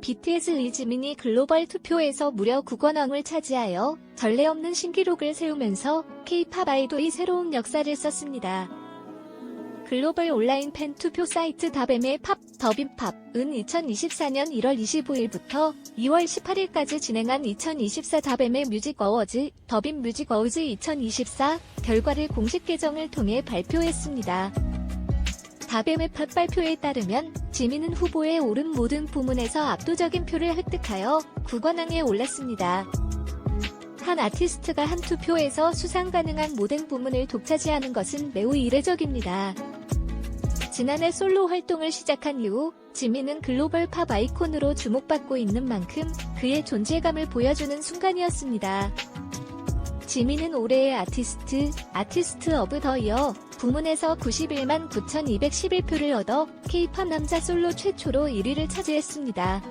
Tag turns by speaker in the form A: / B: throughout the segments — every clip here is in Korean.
A: BTS의 지민이 글로벌 투표에서 무려 9관왕을 차지하여 전례 없는 신기록을 세우면서 K-팝 아이돌이 새로운 역사를 썼습니다. 글로벌 온라인 팬 투표 사이트 다뱀의 팝, 더빔팝은 2024년 1월 25일부터 2월 18일까지 진행한 2024 다뱀의 뮤직 어워즈, 더빔 뮤직 어워즈 2024 결과를 공식 계정을 통해 발표했습니다. 다뱀의 팟 발표에 따르면 지민은 후보에 오른 모든 부문에서 압도적인 표를 획득하여 9관왕에 올랐습니다. 한 아티스트가 한 투표에서 수상 가능한 모든 부문을 독차지하는 것은 매우 이례적입니다. 지난해 솔로 활동을 시작한 이후 지민은 글로벌 팝 아이콘으로 주목받고 있는 만큼 그의 존재감을 보여주는 순간이었습니다. 지민은 올해의 아티스트, 아티스트 오브 더 이어 부문에서 91만 9,211표를 얻어 K-팝 남자 솔로 최초로 1위를 차지했습니다.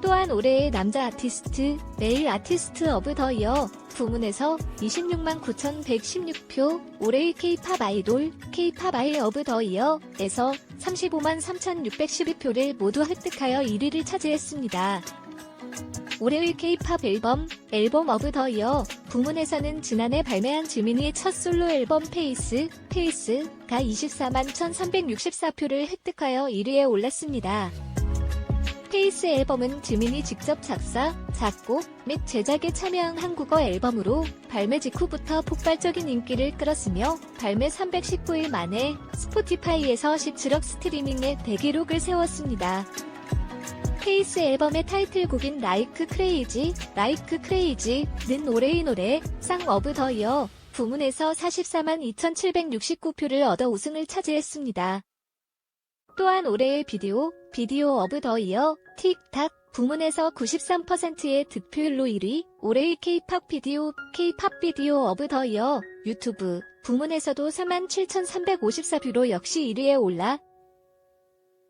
A: 또한 올해의 남자 아티스트, 메일 아티스트 오브 더 이어 부문에서 26만 9,116표, 올해의 K-팝 아이돌, K-팝 아이 오브 더 이어에서 35만 3,612표를 모두 획득하여 1위를 차지했습니다. 올해의 K-팝 앨범, 앨범 오브 더 이어 부문에서는 지난해 발매한 지민이의 첫 솔로 앨범 페이스, 페이스가 24만 1,364표를 획득하여 1위에 올랐습니다. 페이스 앨범은 지민이 직접 작사, 작곡 및 제작에 참여한 한국어 앨범으로 발매 직후부터 폭발적인 인기를 끌었으며 발매 319일 만에 스포티파이에서 17억 스트리밍의 대기록을 세웠습니다. 페이스 앨범의 타이틀곡인 라이크 크레이지, 라이크 크레이지는 올해의 노래, 쌍 오브 더 이어 부문에서 44만 2,769표를 얻어 우승을 차지했습니다. 또한 올해의 비디오, 비디오 오브 더 이어, 틱탁 부문에서 93%의 득표율로 1위, 올해의 K-팝 비디오, K-팝 비디오 오브 더 이어, 유튜브 부문에서도 47,354뷰로 역시 1위에 올라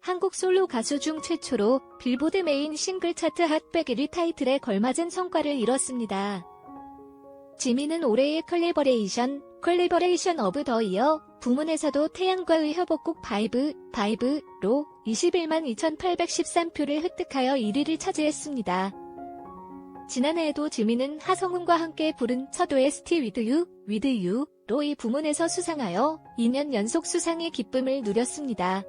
A: 한국 솔로 가수 중 최초로 빌보드 메인 싱글 차트 핫백 1위 타이틀에 걸맞은 성과를 이뤘습니다. 지민은 올해의 컬래버레이션, 컬래버레이션 오브 더 이어 부문에서도 태양과의 협업곡 바이브, 바이브로 21만 2,813표를 획득하여 1위를 차지했습니다. 지난해에도 지민은 하성운과 함께 부른 첫 OST 위드 유, 위드 유로 이 부문에서 수상하여 2년 연속 수상의 기쁨을 누렸습니다.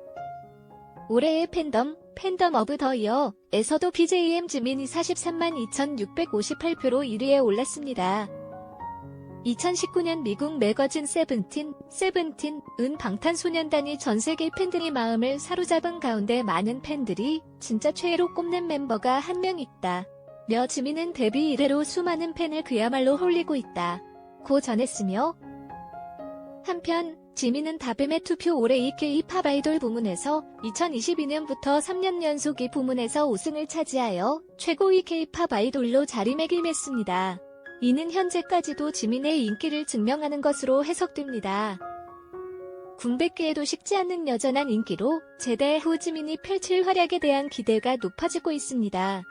A: 올해의 팬덤, 팬덤 오브 더 이어 에서도 BJM 지민이 43만 2,658표로 1위에 올랐습니다. 2019년 미국 매거진 세븐틴, 세븐틴은 방탄소년단이 전 세계 팬들의 마음을 사로잡은 가운데 많은 팬들이 진짜 최애로 꼽는 멤버가 한 명 있다. 며 지민은 데뷔 이래로 수많은 팬을 그야말로 홀리고 있다. 고 전했으며 한편 지민은 다뱀의 투표 올해 이 K-팝 아이돌 부문에서 2022년부터 3년 연속 이 부문에서 우승을 차지하여 최고의 K-팝 아이돌로 자리매김했습니다. 이는 현재까지도 지민의 인기를 증명하는 것으로 해석됩니다. 군백기에도 식지 않는 여전한 인기로 제대 후 지민이 펼칠 활약에 대한 기대가 높아지고 있습니다.